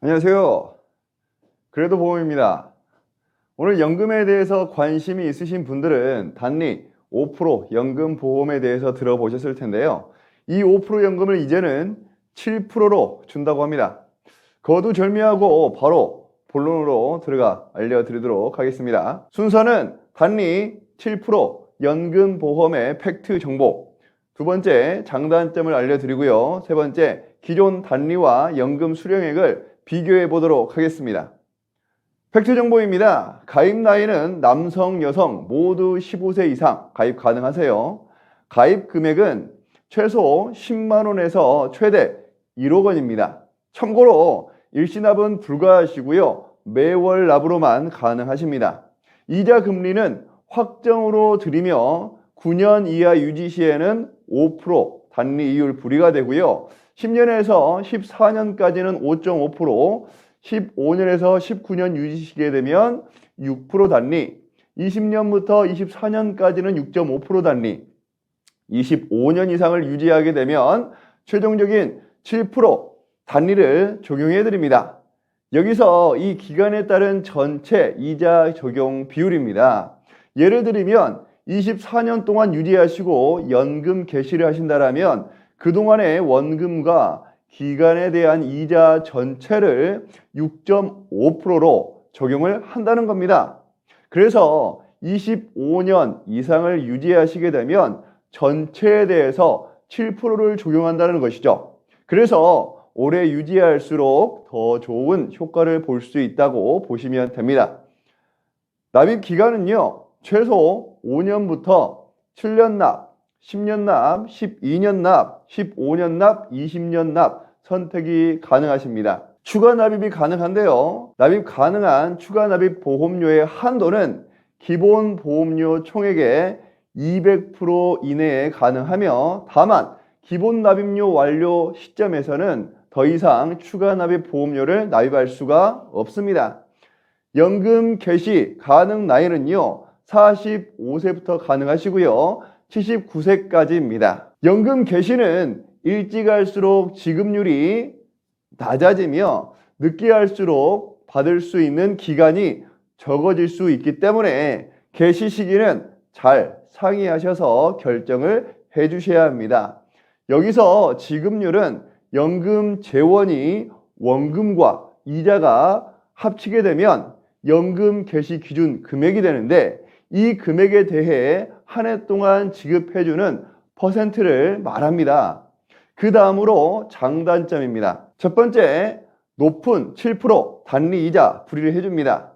안녕하세요. 그래도 보험입니다. 오늘 연금에 대해서 관심이 있으신 분들은 단리 5% 연금 보험에 대해서 들어보셨을 텐데요. 이 5% 연금을 이제는 7%로 준다고 합니다. 거두절미하고 바로 본론으로 들어가 알려드리도록 하겠습니다. 순서는 단리 7% 연금 보험의 팩트 정보, 두 번째 장단점을 알려드리고요. 세 번째 기존 단리와 연금 수령액을 비교해 보도록 하겠습니다. 팩트 정보입니다. 가입 나이는 남성, 여성 모두 15세 이상 가입 가능하세요. 가입 금액은 최소 10만 원에서 최대 1억 원입니다. 참고로 일시납은 불가하시고요. 매월 납으로만 가능하십니다. 이자 금리는 확정으로 드리며 9년 이하 유지 시에는 5% 단리 이율 불이가 되고요. 10년에서 14년까지는 5.5%, 15년에서 19년 유지시게 되면 6% 단리, 20년부터 24년까지는 6.5% 단리, 25년 이상을 유지하게 되면 최종적인 7% 단리를 적용해 드립니다. 여기서 이 기간에 따른 전체 이자 적용 비율입니다. 예를 들면 24년 동안 유지하시고 연금 개시를 하신다라면 그동안의 원금과 기간에 대한 이자 전체를 6.5%로 적용을 한다는 겁니다. 그래서 25년 이상을 유지하시게 되면 전체에 대해서 7%를 적용한다는 것이죠. 그래서 오래 유지할수록 더 좋은 효과를 볼 수 있다고 보시면 됩니다. 납입 기간은요, 최소 5년부터 7년 납, 10년 납, 12년 납, 15년 납, 20년 납 선택이 가능하십니다. 추가 납입이 가능한데요. 납입 가능한 추가 납입 보험료의 한도는 기본 보험료 총액의 200% 이내에 가능하며 다만 기본 납입료 완료 시점에서는 더 이상 추가 납입 보험료를 납입할 수가 없습니다. 연금 개시 가능 나이는요. 45세부터 가능하시고요. 79세까지입니다. 연금 개시는 일찍 할수록 지급률이 낮아지며 늦게 할수록 받을 수 있는 기간이 적어질 수 있기 때문에 개시 시기는 잘 상의하셔서 결정을 해 주셔야 합니다. 여기서 지급률은 연금 재원이 원금과 이자가 합치게 되면 연금 개시 기준 금액이 되는데 이 금액에 대해 한 해 동안 지급해주는 퍼센트를 말합니다. 그 다음으로 장단점입니다. 첫 번째, 높은 7% 단리 이자 불이를 해줍니다.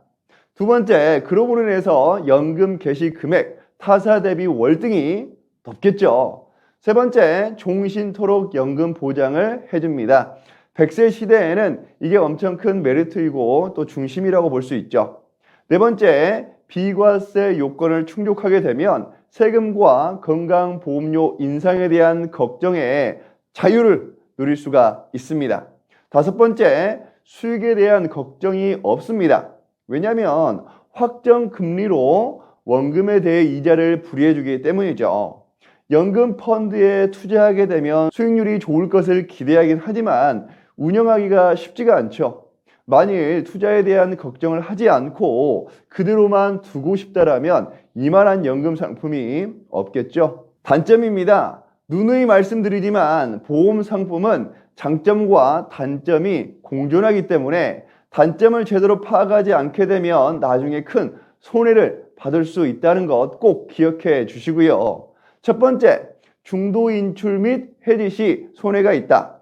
두 번째, 그로 인해서 연금 개시 금액, 타사 대비 월등히 높겠죠. 세 번째, 종신토록 연금 보장을 해줍니다. 100세 시대에는 이게 엄청 큰 메리트이고 또 중심이라고 볼 수 있죠. 네 번째, 비과세 요건을 충족하게 되면 세금과 건강보험료 인상에 대한 걱정에 자유를 누릴 수가 있습니다. 다섯 번째, 수익에 대한 걱정이 없습니다. 왜냐하면 확정 금리로 원금에 대해 이자를 불이해주기 때문이죠. 연금 펀드에 투자하게 되면 수익률이 좋을 것을 기대하긴 하지만 운영하기가 쉽지가 않죠. 만일 투자에 대한 걱정을 하지 않고 그대로만 두고 싶다라면 이만한 연금 상품이 없겠죠. 단점입니다. 누누이 말씀드리지만 보험 상품은 장점과 단점이 공존하기 때문에 단점을 제대로 파악하지 않게 되면 나중에 큰 손해를 받을 수 있다는 것 꼭 기억해 주시고요. 첫 번째, 중도 인출 및 해지 시 손해가 있다.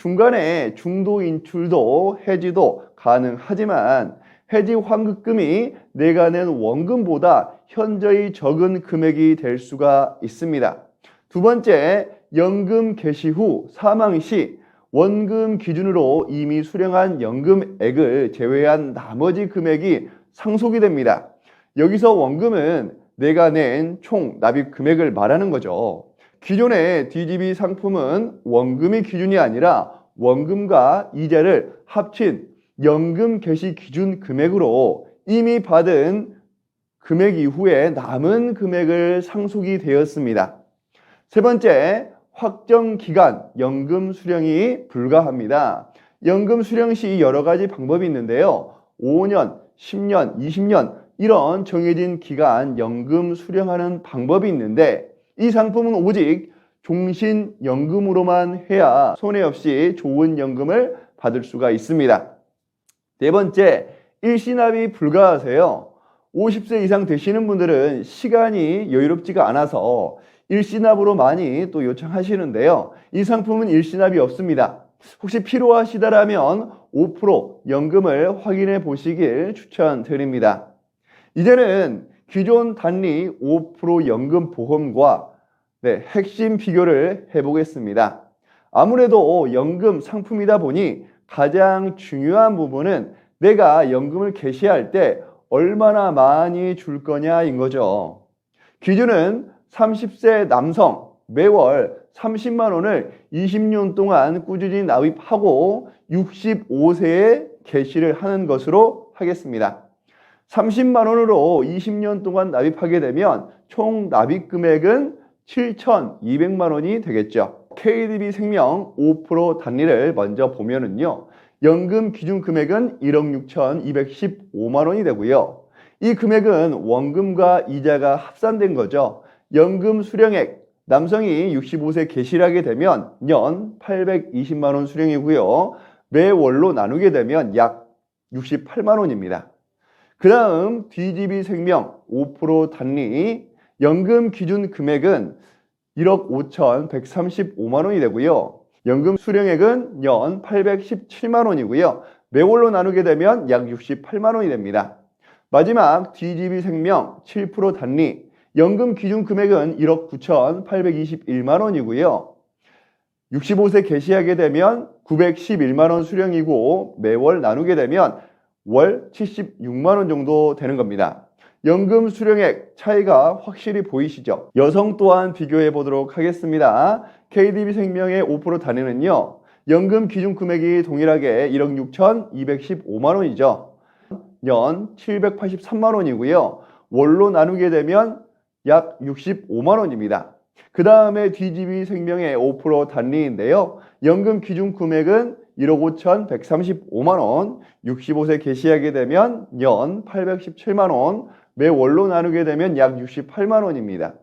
중간에 중도 인출도 해지도 가능하지만 해지 환급금이 내가 낸 원금보다 현저히 적은 금액이 될 수가 있습니다. 두 번째, 연금 개시 후 사망 시 원금 기준으로 이미 수령한 연금액을 제외한 나머지 금액이 상속이 됩니다. 여기서 원금은 내가 낸 총 납입 금액을 말하는 거죠. 기존의 DGB 상품은 원금이 기준이 아니라 원금과 이자를 합친 연금 개시 기준 금액으로 이미 받은 금액 이후에 남은 금액을 상속이 되었습니다. 세 번째, 확정 기간 연금 수령이 불가합니다. 연금 수령 시 여러 가지 방법이 있는데요. 5년, 10년, 20년 이런 정해진 기간 연금 수령하는 방법이 있는데 이 상품은 오직 종신연금으로만 해야 손해 없이 좋은 연금을 받을 수가 있습니다. 네 번째, 일시납이 불가하세요. 50세 이상 되시는 분들은 시간이 여유롭지가 않아서 일시납으로 많이 또 요청하시는데요. 이 상품은 일시납이 없습니다. 혹시 필요하시다라면 5% 연금을 확인해 보시길 추천드립니다. 이제는 기존 단리 5% 연금 보험과 네, 핵심 비교를 해보겠습니다. 아무래도 연금 상품이다 보니 가장 중요한 부분은 내가 연금을 개시할 때 얼마나 많이 줄 거냐인 거죠. 기준은 30세 남성 매월 30만 원을 20년 동안 꾸준히 납입하고 65세에 개시를 하는 것으로 하겠습니다. 30만 원으로 20년 동안 납입하게 되면 총 납입 금액은 7,200만 원이 되겠죠. KDB 생명 5% 단리를 먼저 보면은요. 연금 기준 금액은 1억 6,215만 원이 되고요. 이 금액은 원금과 이자가 합산된 거죠. 연금 수령액 남성이 65세 개시하게 되면 연 820만 원 수령이고요. 매월로 나누게 되면 약 68만 원입니다. 그 다음 DGB 생명 5% 단리 연금 기준 금액은 1억 5,135만 원이 되고요. 연금 수령액은 연 817만 원이고요. 매월로 나누게 되면 약 68만 원이 됩니다. 마지막 DGB 생명 7% 단리 연금 기준 금액은 1억 9,821만 원이고요. 65세 개시하게 되면 911만 원 수령이고 매월 나누게 되면 월 76만 원 정도 되는 겁니다. 연금 수령액 차이가 확실히 보이시죠? 여성 또한 비교해 보도록 하겠습니다. KDB 생명의 5% 단위는요. 연금 기준 금액이 동일하게 1억 6,215만 원이죠. 연 783만 원이고요. 월로 나누게 되면 약 65만 원입니다. 그 다음에 DGB 생명의 5% 단리인데요. 연금 기준 금액은 1억 5,135만 원, 65세 개시하게 되면 연 817만 원, 매월로 나누게 되면 약 68만 원입니다.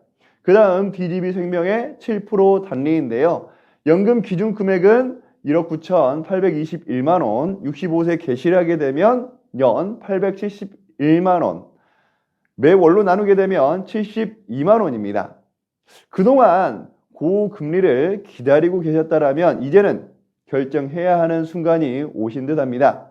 그 다음 DGB 생명의 7% 단리인데요. 연금 기준 금액은 1억 9,821만 원, 65세 개시하게 되면 연 871만 원, 매월로 나누게 되면 72만 원입니다. 그동안 고금리를 기다리고 계셨다라면 이제는 결정해야 하는 순간이 오신 듯 합니다.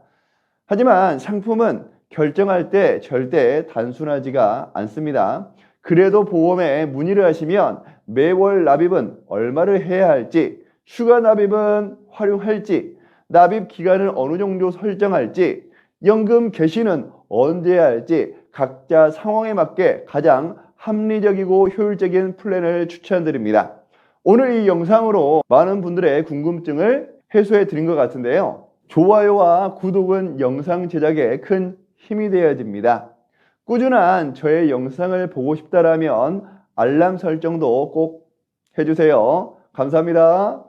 하지만 상품은 결정할 때 절대 단순하지가 않습니다. 그래도 보험에 문의를 하시면 매월 납입은 얼마를 해야 할지, 추가 납입은 활용할지, 납입 기간을 어느 정도 설정할지, 연금 개시는 언제 해야 할지 각자 상황에 맞게 가장 합리적이고 효율적인 플랜을 추천드립니다. 오늘 이 영상으로 많은 분들의 궁금증을 해소해 드린 것 같은데요. 좋아요와 구독은 영상 제작에 큰 힘이 되어집니다. 꾸준한 저의 영상을 보고 싶다라면 알람 설정도 꼭 해주세요. 감사합니다.